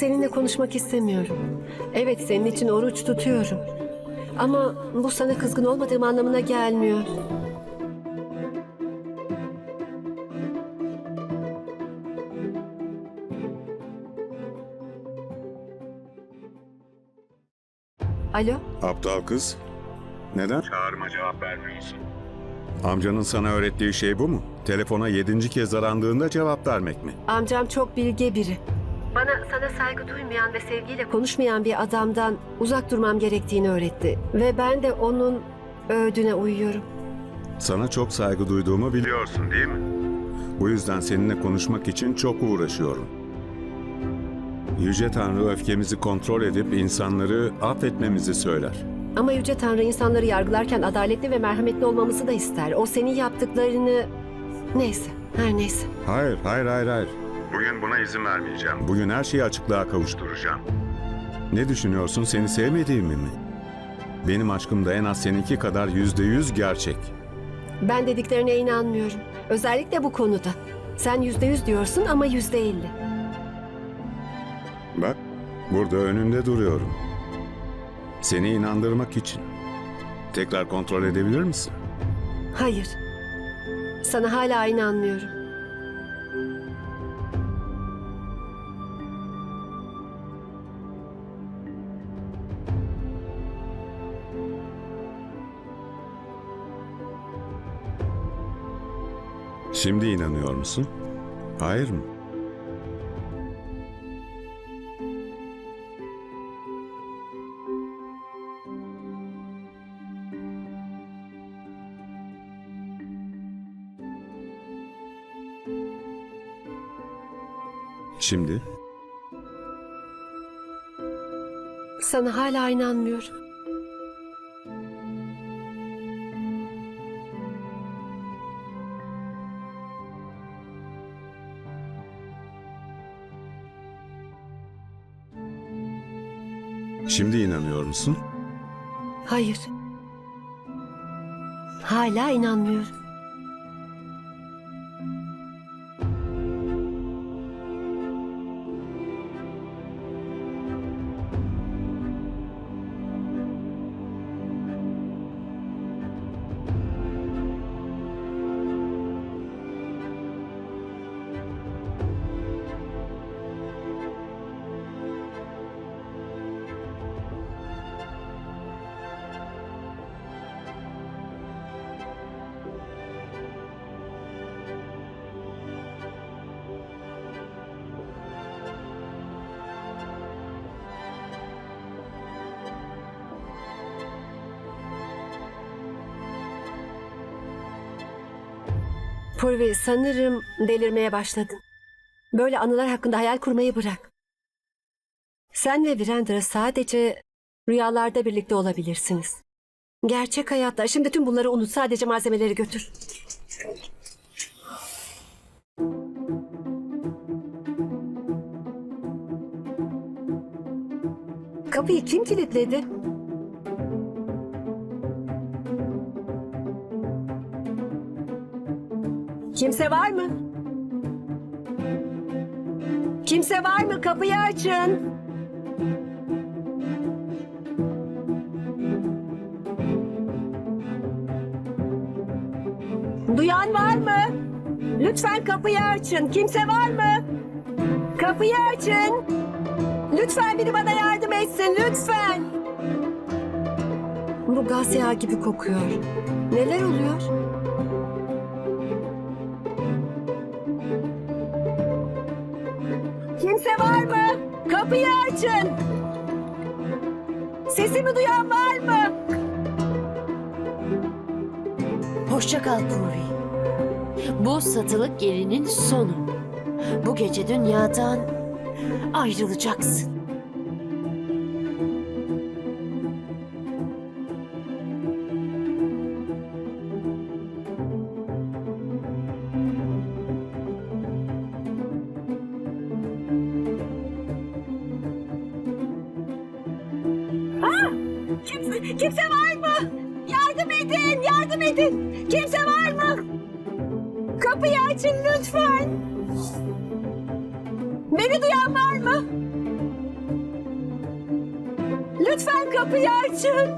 seninle konuşmak istemiyorum. Evet senin için oruç tutuyorum. Ama bu sana kızgın olmadığım anlamına gelmiyor. Alo? Aptal kız. Neden? Çağırma cevap vermiyorsun. Amcanın sana öğrettiği şey bu mu? Telefona yedinci kez arandığında cevap vermek mi? Amcam çok bilge biri. Bana sana saygı duymayan ve sevgiyle konuşmayan bir adamdan uzak durmam gerektiğini öğretti. Ve ben de onun öğüdüne uyuyorum. Sana çok saygı duyduğumu biliyorsun değil mi? Bu yüzden seninle konuşmak için çok uğraşıyorum. Yüce Tanrı öfkemizi kontrol edip insanları affetmemizi söyler. Ama Yüce Tanrı insanları yargılarken adaletli ve merhametli olmamızı da ister. O senin yaptıklarını... Neyse, her neyse. Hayır, hayır, hayır, hayır. Bugün buna izin vermeyeceğim. Bugün her şeyi açıklığa kavuşturacağım. Ne düşünüyorsun seni sevmediğimi mi? Benim aşkım da en az seninki kadar yüzde yüz gerçek. Ben dediklerine inanmıyorum. Özellikle bu konuda. Sen yüzde yüz diyorsun ama yüzde elli. Bak, burada önünde duruyorum. Seni inandırmak için. Tekrar kontrol edebilir misin? Hayır. Sana hala inanmıyorum. Şimdi inanıyor musun? Hayır mı? Şimdi Sana hala inanmıyorum. Şimdi inanıyor musun? Hayır. Hala inanmıyorum. Purvi sanırım delirmeye başladın. Böyle anılar hakkında hayal kurmayı bırak. Sen ve Virendra sadece rüyalarda birlikte olabilirsiniz. Gerçek hayatta şimdi tüm bunları unut sadece malzemeleri götür. Kapıyı kim kilitledi? Kimse var mı? Kimse var mı? Kapıyı açın. Duyan var mı? Lütfen kapıyı açın. Kimse var mı? Kapıyı açın. Lütfen biri bana yardım etsin. Lütfen. Bu gaz yağı gibi kokuyor. Neler oluyor? Kimse var mı? Kapıyı açın. Sesimi duyan var mı? Hoşça kal Purvi. Bu satılık yerinin sonu. Bu gece dünyadan ayrılacaksın. Kimse, var mı? Yardım edin, yardım edin. Kimse var mı? Kapıyı açın lütfen. Beni duyan var mı? Lütfen kapıyı açın.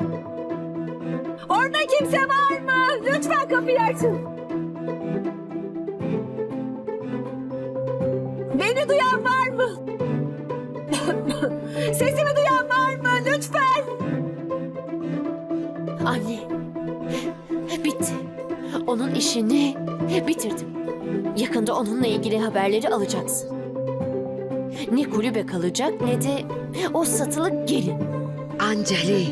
Orada kimse var mı? Lütfen kapıyı açın. Beni duyan var mı? Sesimi duyan var mı? Lütfen. Anne. Bitti. Onun işini bitirdim. Yakında onunla ilgili haberleri alacaksın. Ne kulübe kalacak ne de o satılık gelin. Anceli,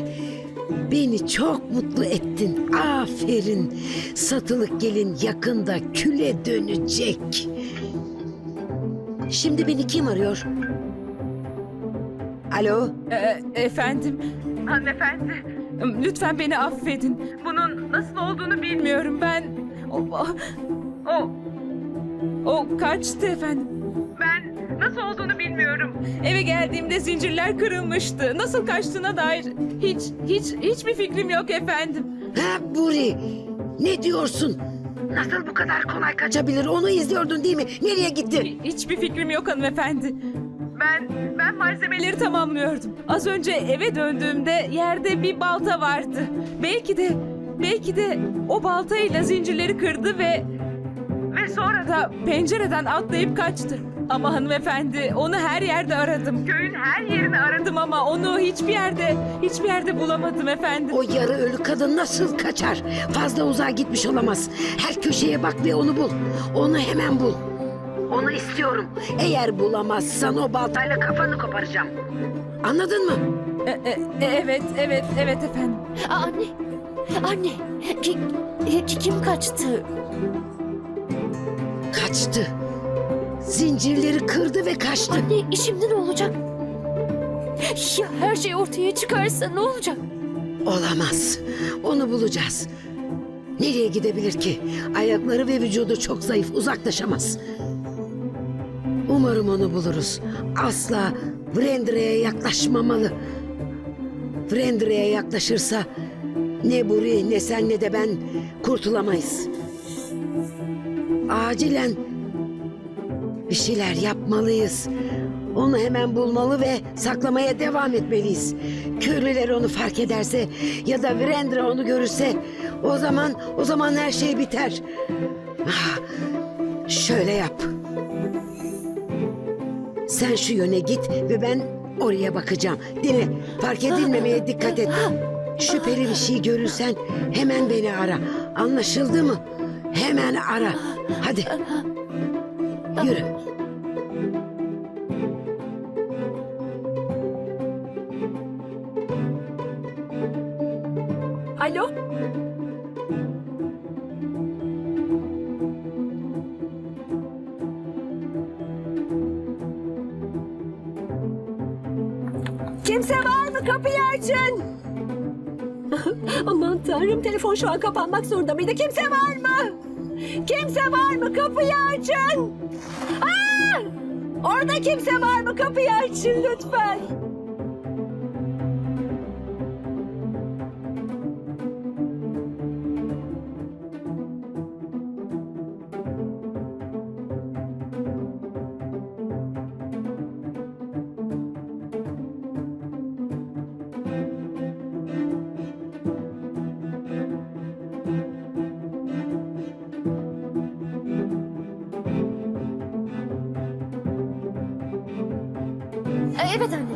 beni çok mutlu ettin. Aferin. Satılık gelin yakında küle dönecek. Şimdi beni kim arıyor? Alo? E- efendim. Hanımefendi. Lütfen beni affedin. Bunun nasıl olduğunu bilmiyorum. Ben o o o, o kaçtı efendim. Ben nasıl olduğunu bilmiyorum. Eve geldiğimde zincirler kırılmıştı. Nasıl kaçtığına dair hiç hiç hiçbir fikrim yok efendim. Ha Buri, ne diyorsun? Nasıl bu kadar kolay kaçabilir? Onu izliyordun değil mi? Nereye gitti? Hi- Hiçbir fikrim yok hanımefendi. Malzemeleri tamamlıyordum. Az önce eve döndüğümde yerde bir balta vardı. Belki de belki de o baltayla zincirleri kırdı ve ve sonra da pencereden atlayıp kaçtı. Ama hanımefendi onu her yerde aradım. Köyün her yerini aradım ama onu hiçbir yerde hiçbir yerde bulamadım efendim. O yarı ölü kadın nasıl kaçar? Fazla uzağa gitmiş olamaz. Her köşeye bak ve onu bul. Onu hemen bul. Onu istiyorum. Eğer bulamazsan o baltayla kafanı koparacağım. Anladın mı? E- e- e- evet evet evet efendim. Aa, anne. Anne. Ki, ki- kim kaçtı? Kaçtı. Zincirleri kırdı ve kaçtı. Anne şimdi ne olacak? Ya her şey ortaya çıkarsa ne olacak? Olamaz. Onu bulacağız. Nereye gidebilir ki? Ayakları ve vücudu çok zayıf, uzaklaşamaz. Umarım onu buluruz. Asla Vrendre'ye yaklaşmamalı. Vrendre'ye yaklaşırsa ne Buri ne sen ne de ben kurtulamayız. Acilen bir şeyler yapmalıyız. Onu hemen bulmalı ve saklamaya devam etmeliyiz. Köylüler onu fark ederse ya da Virendra onu görürse o zaman o zaman her şey biter. Ah, şöyle yap. Sen şu yöne git ve ben oraya bakacağım. Dinle. Fark edilmemeye dikkat et. Şüpheli bir şey görürsen hemen beni ara. Anlaşıldı mı? Hemen ara. Hadi. Yürü. Kimse var mı? Kapıyı açın. Aman tanrım telefon şu an kapanmak zorunda mıydı? Kimse var mı? Kimse var mı? Kapıyı açın. Aa! Orada kimse var mı? Kapıyı açın lütfen.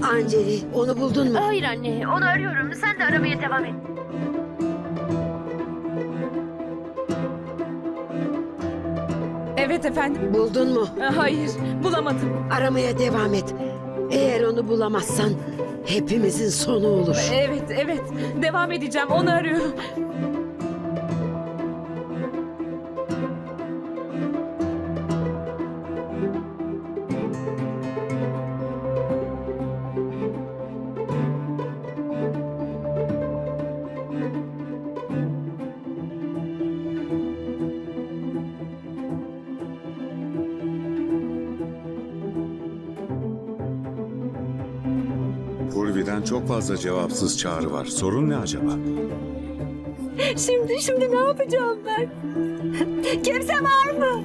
Anceli onu buldun mu? Hayır anne, onu arıyorum. Sen de aramaya devam et. Evet efendim. Buldun mu? E, Hayır bulamadım. Aramaya devam et. Eğer onu bulamazsan hepimizin sonu olur. Evet evet devam edeceğim onu arıyorum. Çok fazla cevapsız çağrı var. Sorun ne acaba? Şimdi şimdi ne yapacağım ben? Kimse var mı?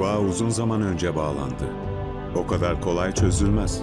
Bağ uzun zaman önce bağlandı. O kadar kolay çözülmez.